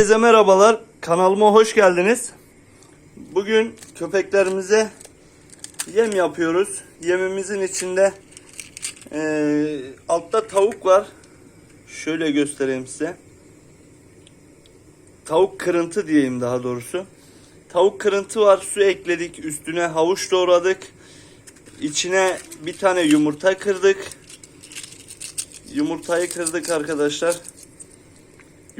Herkese merhabalar. Kanalıma hoş geldiniz. Bugün köpeklerimize yem yapıyoruz. Yemimizin içinde eee, altta tavuk var. Şöyle göstereyim size. Tavuk kırıntı diyeyim daha doğrusu. Tavuk kırıntı var. Su ekledik. Üstüne havuç doğradık. İçine bir tane yumurta kırdık. Yumurtayı kırdık arkadaşlar.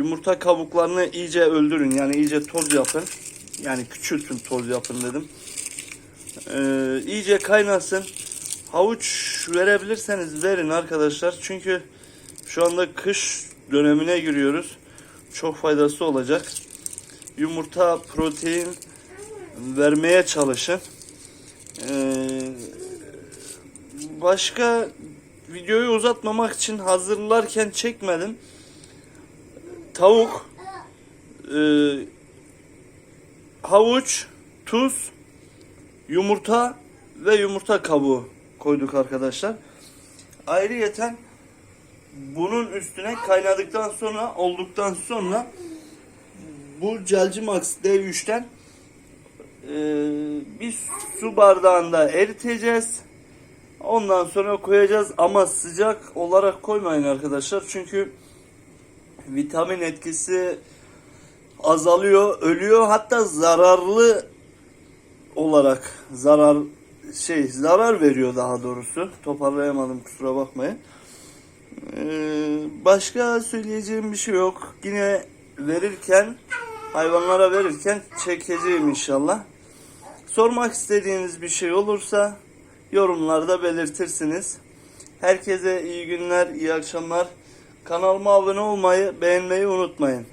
Yumurta kabuklarını iyice öldürün. Yani iyice toz yapın. Yani küçültün toz yapın dedim. Ee, iyice kaynasın. Havuç verebilirseniz verin arkadaşlar. Çünkü şu anda kış dönemine giriyoruz. Çok faydası olacak. Yumurta, protein vermeye çalışın. Ee, başka videoyu uzatmamak için hazırlarken çekmedim tavuk, e, havuç, tuz, yumurta ve yumurta kabuğu koyduk arkadaşlar. Ayrıyeten bunun üstüne kaynadıktan sonra olduktan sonra bu Celcimax D3'ten e, bir su bardağında eriteceğiz. Ondan sonra koyacağız ama sıcak olarak koymayın arkadaşlar. Çünkü vitamin etkisi azalıyor, ölüyor. Hatta zararlı olarak zarar şey zarar veriyor daha doğrusu. Toparlayamadım kusura bakmayın. Ee, başka söyleyeceğim bir şey yok. Yine verirken hayvanlara verirken çekeceğim inşallah. Sormak istediğiniz bir şey olursa yorumlarda belirtirsiniz. Herkese iyi günler, iyi akşamlar. Kanalıma abone olmayı, beğenmeyi unutmayın.